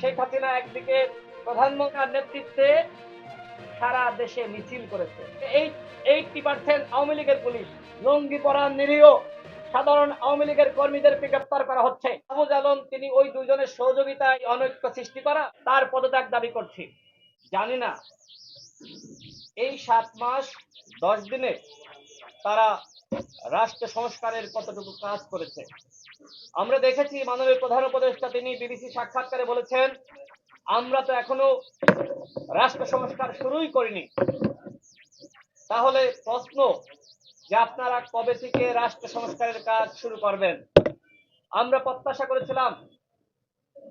শেখ হাসিনা একদিকে প্রধানমন্ত্রীর নেতৃত্বে সারা দেশে মিছিল করেছে। এই এইটটি পার্সেন্ট আওয়ামী লীগের পুলিশ, লঙ্গি পরা নিরীহ, সাধারণ আওয়ামী লীগের কর্মীদেরকে গ্রেপ্তার করা হচ্ছে। আবু আলম, তিনি ওই দুজনের সহযোগিতায় অনৈক্য সৃষ্টি করা, তার পদত্যাগ দাবি করছি। জানি না এই সাত মাস, দশ দিনে তারা রাষ্ট্র সংস্কারের কতটুকু কাজ করেছে। আমরা দেখেছি মাননীয় প্রধান উপদেষ্টা তিনি বিবিসি সাক্ষাৎকারে বলেছেন, আমরা তো এখনও রাষ্ট্র সংস্কার শুরুই করিনি। তাহলে প্রশ্ন যে আপনারা কবে থেকে রাষ্ট্র সংস্কারের কাজ শুরু করবেন? আমরা প্রত্যাশা করেছিলাম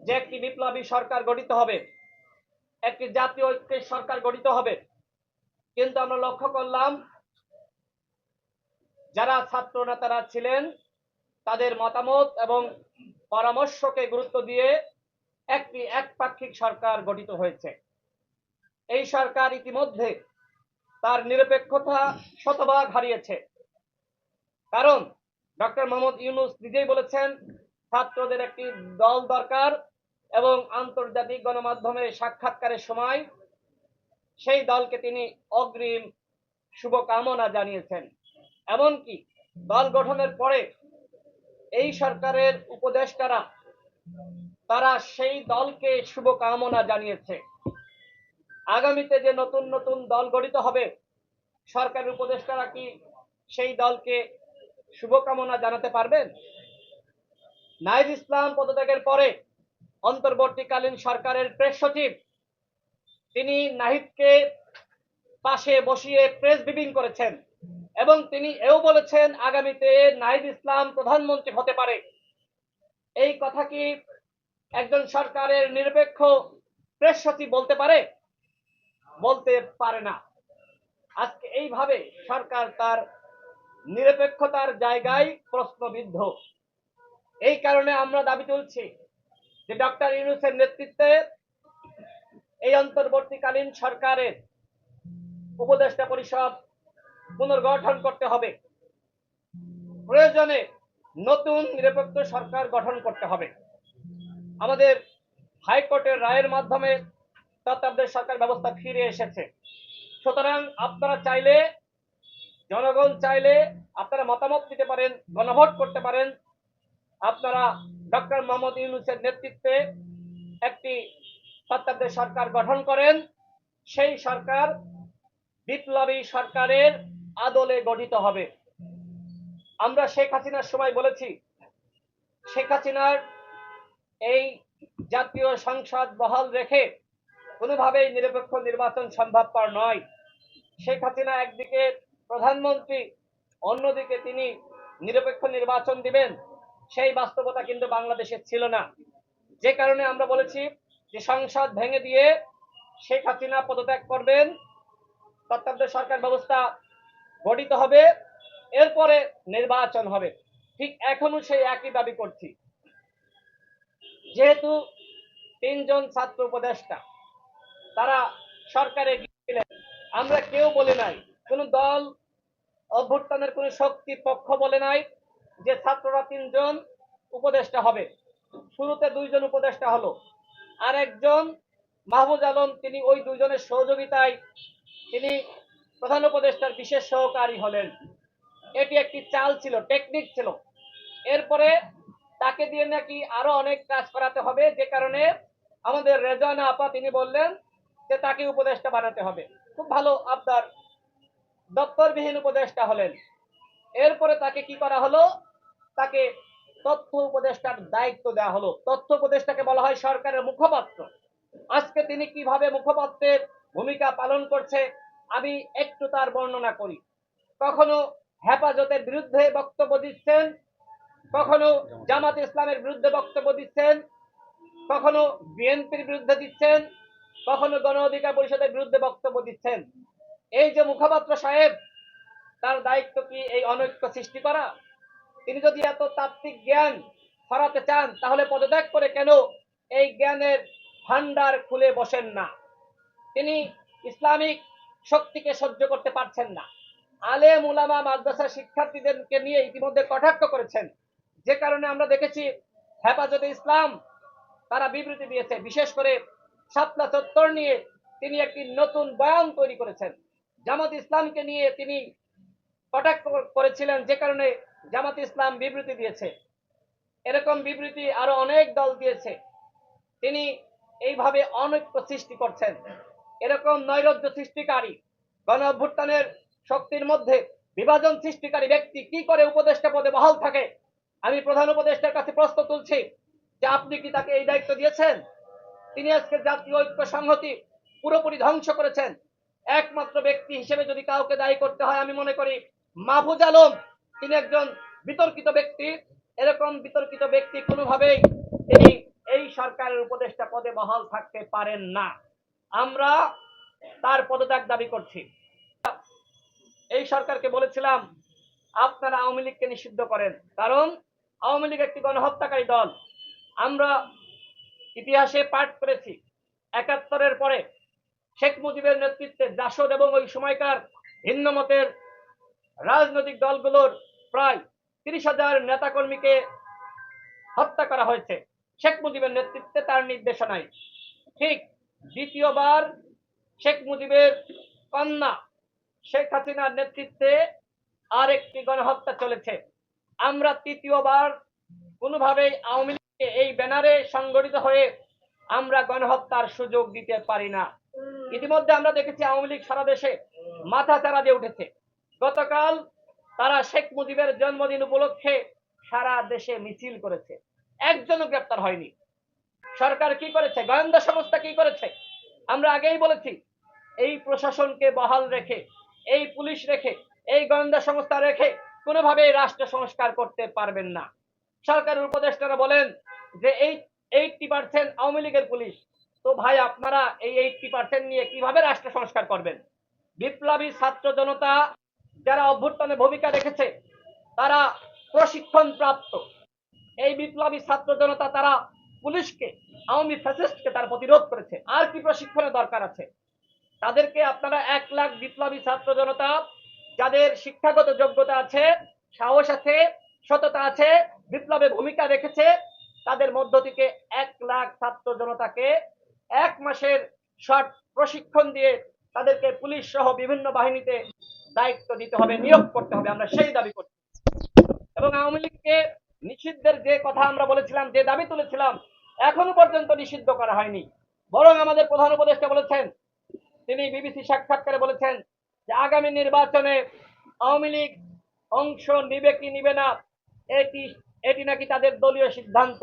যে একটি বিপ্লবী সরকার গঠিত হবে। একটি জাতীয় ঐক্যের সরকার গঠিত হবে। কিন্তু আমরা লক্ষ্য করলাম, যারা ছাত্র নেতারা ছিলেন, তাদের মতামত এবং পরামর্শকে গুরুত্ব দিয়ে একটি একপাক্ষিক সরকার গঠিত হয়েছে। এই সরকার ইতিমধ্যে তার নিরপেক্ষতা শতভাগ হারিয়েছে। কারণ, ডক্টর মোহাম্মদ ইউনুস নিজেই বলেছেন, ছাত্রদের একটি দল দরকার এবং আন্তর্জাতিক গণমাধ্যমে সাক্ষাৎকারের সময় সেই দলকে তিনি অগ্রিম শুভকামনা জানিয়েছেন। এমনকি দল গঠনের পরে এই সরকারের উপদেষ্টারা, তারা সেই দলকে শুভকামনা জানিয়েছে। আগামীতে যে নতুন নতুন দল গঠিত হবে, সরকারের উপদেষ্টারা কি সেই দলকে শুভকামনা জানাতে পারবেন? নাইজ ইসলাম পদত্যাগের পরে অন্তর্বর্তীকালীন সরকারের প্রেস সচিব। তিনি নাহিদকে পাশে বসিয়ে প্রেস ব্রিফিং করেছেন এবং তিনি এও বলেছেন, আগামীতে নাহিদ ইসলাম প্রধানমন্ত্রী হতে পারে। এই কথা কি একজন সরকারের নিরপেক্ষ প্রেস সচিব বলতে পারে? বলতে পারে না। আজকে এইভাবে সরকার তার নিরপেক্ষতার জায়গায় প্রশ্নবিদ্ধ। এই কারণে আমরা দাবি তুলছি যে ডক্টর ইউনুসের নেতৃত্বে এই অন্তর্বর্তীকালীন সরকারের উপদেষ্টা পরিষদ পুনর্গঠন করতে হবে। প্রয়োজনে নতুন নিরপেক্ষ সরকার গঠন করতে হবে। আমাদের হাইকোর্টের রায়ের মাধ্যমে তত্ত্বাবধায়ক সরকার ব্যবস্থা ফিরে এসেছে। সুতরাং আপনারা চাইলে, জনগণ চাইলে আপনারা মতামত দিতে পারেন, গণভোট করতে পারেন। আপনারা ডক্টর মোহাম্মদ ইউনুসের নেতৃত্বে একটি তত্ত্বাবধায়ক সরকার গঠন করেন। সেই সরকার বিপ্লবী সরকারের আদলে গঠিত হবে। আমরা শেখ হাসিনার সময় বলেছি, শেখ হাসিনার এই জাতীয় সংসদ বহাল রেখে কোনোভাবেই নিরপেক্ষ নির্বাচন সম্ভবপর নয়। শেখ হাসিনা একদিকে প্রধানমন্ত্রী, অন্যদিকে তিনি নিরপেক্ষ নির্বাচন দিবেন। সেই বাস্তবতা কিন্তু বাংলাদেশে ছিল না। যে কারণে আমরা বলেছি যে সংসদ ভেঙে দিয়ে শেখ হাসিনা পদত্যাগ করবেন, তত্ত্বাবধায়ক সরকার ব্যবস্থা গঠিত হবে, এরপরে নির্বাচন হবে। ঠিক এখনও সেই একই দাবি করছি। যেহেতু তিনজন ছাত্র উপদেষ্টা, তারা সরকারে গিয়েছিলেন, আমরা কেউ বলে নাই, কোন দল অভ্যুত্থানের কোন শক্তি পক্ষ বলে নাই যে ছাত্ররা তিনজন উপদেষ্টা হবে। শুরুতে দুইজন উপদেষ্টা হলো। আর একজন মাহবুজ আলম, তিনি ওই দুইজনের সহযোগিতায় তিনি প্রধান উপদেষ্টার বিশেষ সহকারী হলেন। এটি একটি চাল ছিল, টেকনিক ছিল। এরপরে তাকে দিয়ে নাকি আরও অনেক কাজ করাতে হবে, যে কারণে আমাদের রেজানা আপা তিনি বললেন যে তাকে উপদেষ্টা বানাতে হবে। খুব ভালো আপনার দপ্তরবিহীন উপদেষ্টা হলেন। এরপরে তাকে কি করা হলো? তাকে তথ্য উপদেষ্টার দায়িত্ব দেওয়া হলো। তথ্য উপদেষ্টাকে বলা হয় সরকারের মুখপাত্র। আজকে তিনি কীভাবে মুখপাত্রের ভূমিকা পালন করছে, আমি একটু তার বর্ণনা করি। কখনো হেফাজতের বিরুদ্ধে বক্তব্য দিচ্ছেন, কখনো জামাত ইসলামের বিরুদ্ধে বক্তব্য দিচ্ছেন, কখনো বিএনপির বিরুদ্ধে দিচ্ছেন, কখনো গণ অধিকার পরিষদের বিরুদ্ধে বক্তব্য দিচ্ছেন। এই যে মুখপাত্র সাহেব তার দায়িত্ব কি এই অনৈক্য সৃষ্টি করা? তিনি যদি এত তাত্ত্বিক জ্ঞান ছড়াতে চান, তাহলে পদত্যাগ করে কেন এই জ্ঞানের ভান্ডার খুলে বসেন না? তিনি ইসলামিক শক্তিকে সহ্য করতে পারছেন না। আলেম, উলামা মাদ্রাসা শিক্ষার্থীদেরকে নিয়ে ইতিমধ্যে কটাক্ষ করেছেন। যে কারণে আমরা দেখেছি হেফাজতে ইসলাম তারা বিবৃতি দিয়েছে। বিশেষ করে সাতলা চত্বর নিয়ে তিনি একটি নতুন বয়ান তৈরি করেছেন। জামাত ইসলামকে নিয়ে তিনি কটাক্ষ করেছিলেন যে কারণে জামাত ইসলাম বিবৃতি দিয়েছে। এরকম বিবৃতি আরও অনেক দল দিয়েছে। তিনি এইভাবে অনৈক্য সৃষ্টি করছেন। এরকম নৈরাজ্য সৃষ্টিকারী, গণ অভ্যুত্থানের শক্তির মধ্যে বিভাজন সৃষ্টিকারী ব্যক্তি কি করে উপদেষ্টা পদে বহাল থাকে? আমি প্রধান উপদেষ্টার কাছে প্রশ্ন তুলছি যে আপনি কি তাকে এই দায়িত্ব দিয়েছেন? তিনি আজকে জাতীয় ঐক্য সংহতি পুরোপুরি ধ্বংস করেছেন। একমাত্র ব্যক্তি হিসেবে যদি কাউকে দায়ী করতে হয়, আমি মনে করি মাহফুজ আলম, তিনি একজন বিতর্কিত ব্যক্তি। এরকম বিতর্কিত ব্যক্তি কোনোভাবেই তিনি এই সরকারের উপদেষ্টা পদে বহাল থাকতে পারেন না। আমরা তার পদত্যাগ দাবি করছি। এই সরকারকে বলেছিলাম, আপনারা আওয়ামী লীগকে নিষিদ্ধ করেন। কারণ আওয়ামী লীগ একটি গণহত্যাকারী দল। আমরা ইতিহাসে পাঠ করেছি, একাত্তরের পরে শেখ মুজিবের নেতৃত্বে জাসদ এবং ওই সময়কার ভিন্ন মতের রাজনৈতিক দলগুলোর প্রায় তিরিশ হাজার নেতাকর্মীকে হত্যা করা হয়েছে। শেখ মুজিবের নেতৃত্বে তার নির্দেশনায়। ঠিক দ্বিতীয়বার শেখ মুজিবের কন্যা শেখ হাসিনার নেতৃত্বে আর একটি গণহত্যা চলেছে। আমরা তৃতীয়বার কোনোভাবেই আওয়ামী লীগকে এই ব্যানারে সংগঠিত হয়ে আমরা গণহত্যার সুযোগ দিতে পারি না। ইতিমধ্যে আমরা দেখেছি আওয়ামী লীগ সারা দেশে মাথা চারা দিয়ে উঠেছে। গতকাল তারা শেখ মুজিবের জন্মদিন উপলক্ষে সারা দেশে মিছিল করেছে। একজনও গ্রেপ্তার হয়নি। সরকার কি করেছে? গোয়েন্দা সংস্থা কি করেছে? আমরা আগেই বলেছি, এই প্রশাসনকে বহাল রেখে, এই পুলিশ রেখে, এই গোয়েন্দা সংস্থা রেখে কোনোভাবেই রাষ্ট্র সংস্কার করতে পারবেন না। সরকারের উপদেষ্টারা বলেন যে, এই এইটটি পার্সেন্ট আওয়ামী লীগের পুলিশ, তো ভাই আপনারা এই এইটটি পার্সেন্ট নিয়ে কীভাবে রাষ্ট্র সংস্কার করবেন? বিপ্লবী ছাত্র জনতা যারা অভ্যুত্থানে ভূমিকা রেখেছে, তারা প্রশিক্ষণ প্রাপ্ত। এই বিপ্লবী ছাত্র জনতা তারা পুলিশকে, আওয়ামী ফ্যাসিস্টকে তার প্রতিরোধ করেছে। আর কি প্রশিক্ষণের দরকার আছে? তাদেরকে আপনারা এক লাখ বিপ্লবী ছাত্র জনতা, যাদের শিক্ষাগত যোগ্যতা আছে, সাহস আছে, সততা আছে, বিপ্লবে ভূমিকা রেখেছে, তাদের মধ্য থেকে এক লাখ ছাত্র জনতাকে এক মাসের শর্ট প্রশিক্ষণ দিয়ে তাদেরকে পুলিশ সহ বিভিন্ন বাহিনীতে দায়িত্ব দিতে হবে, নিয়োগ করতে হবে, আমরা সেই দাবি করছি। এবং আওয়ামী লীগকে নিষিদ্ধের যে কথা আমরা বলেছিলাম, যে দাবি তুলেছিলাম, এখনও পর্যন্ত নিষিদ্ধ করা হয়নি। বরং আমাদের প্রধান উপদেষ্টা বলেছেন, তিনি বিবিসি সাক্ষাৎকারে বলেছেন যে আগামী নির্বাচনে আওয়ামী লীগ অংশ নিবে কি নিবে না, এটি এটি নাকি তাদের দলীয় সিদ্ধান্ত।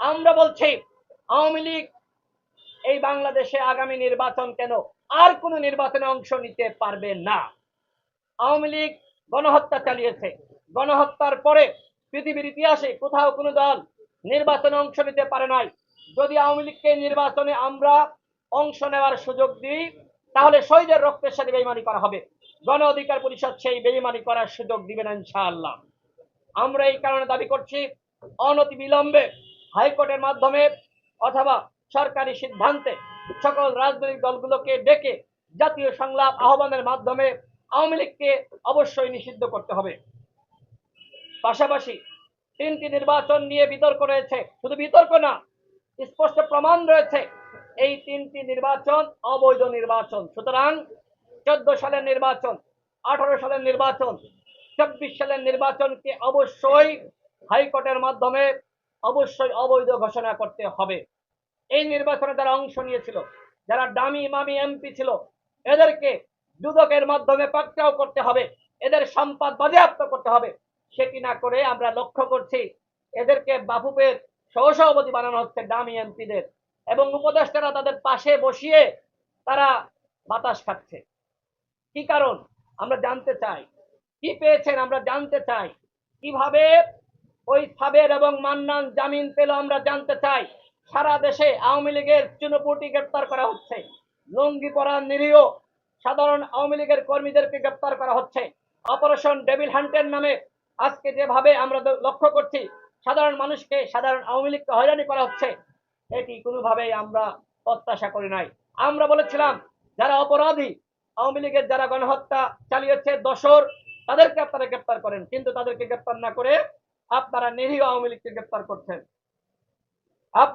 আমরা বলছি, আওয়ামী লীগ এই বাংলাদেশে আগামী নির্বাচন কেন? আর কোনো নির্বাচনে অংশ নিতে পারবে না। আওয়ামী লীগ গণহত্যা চালিয়েছে। গণহত্যার পরে পৃথিবীর ইতিহাসে কোথাও কোনো দল নির্বাচনে অংশ নিতে পারে নাই। যদি আওয়ামী লীগকে নির্বাচনে আমরা অংশ নেওয়ার সুযোগ দিই, তাহলে শহীদের রক্তের সাথে বেইমানি করা হবে। গণ অধিকার পরিষদ সেই বেইমানি করার সুযোগ দিবে না ইনশাআল্লাহ। আমরা এই কারণে দাবি করছি অনতি বিলম্বে হাইকোর্টের মাধ্যমে অথবা সরকারি সিদ্ধান্তে সকল রাজনৈতিক দলগুলোকে ডেকে জাতীয় সংলাপ আহ্বানের মাধ্যমে আওয়ামী লীগকে অবশ্যই নিষিদ্ধ করতে হবে। পাশাপাশি তিনটি নির্বাচন নিয়ে বিতর্ক রয়েছে। শুধু বিতর্ক না, স্পষ্ট প্রমাণ রয়েছে, এই তিনটি নির্বাচন অবৈধ নির্বাচন। সুতরাং চোদ্দ সালের নির্বাচন, আঠারো সালের নির্বাচন চব্বিশ সালের নির্বাচনকে অবশ্যই হাইকোর্টের মাধ্যমে অবশ্যই অবৈধ ঘোষণা করতে হবে। এই নির্বাচনে যারা অংশ নিয়েছিল, যারা দামি মামি এমপি ছিল, এদেরকে দুদকের মাধ্যমে পাকড়াও করতে হবে। এদের সম্পদ বাজেয়াপ্ত করতে হবে। সেটি না করে আমরা লক্ষ্য করছি, এদেরকে বাফুপের সহসভাপতি বানানো হচ্ছে দামি এমপিদের এবং উপদেষ্টারা তাদের পাশে বসিয়ে তারা বাতাস খাচ্ছে। কি কারণ? আমরা জানতে চাই। কি পেয়েছেন আমরা জানতে চাই। কীভাবে ওই সাবের এবং মান্নান জামিন পেল আমরা জানতে চাই। সারা দেশে আওয়ামী লীগের চুনপুটি গ্রেপ্তার করা হচ্ছে। লুঙ্গি পরা নিরীহ সাধারণ আওয়ামী লীগের কর্মীদেরকে গ্রেপ্তার করা হচ্ছে। অপারেশন ডেভিল হান্টের নামে আজকে যেভাবে আমরা লক্ষ্য করছি, সাধারণ মানুষকে, সাধারণ আওয়ামী লীগকে হয়রানি করা হচ্ছে, এটি কোনোভাবেই আমরা প্রত্যাশা করি নাই। আমরা বলেছিলাম, যারা অপরাধী, আওয়ামী লীগের যারা গণহত্যা চালিয়েছে দশর তাদেরকে আপনারা গ্রেপ্তার করেন, কিন্তু তাদেরকে গ্রেপ্তার না করে আপনারা নিরীহ আওয়ামী লীগকে গ্রেপ্তার করছেন। আপনারা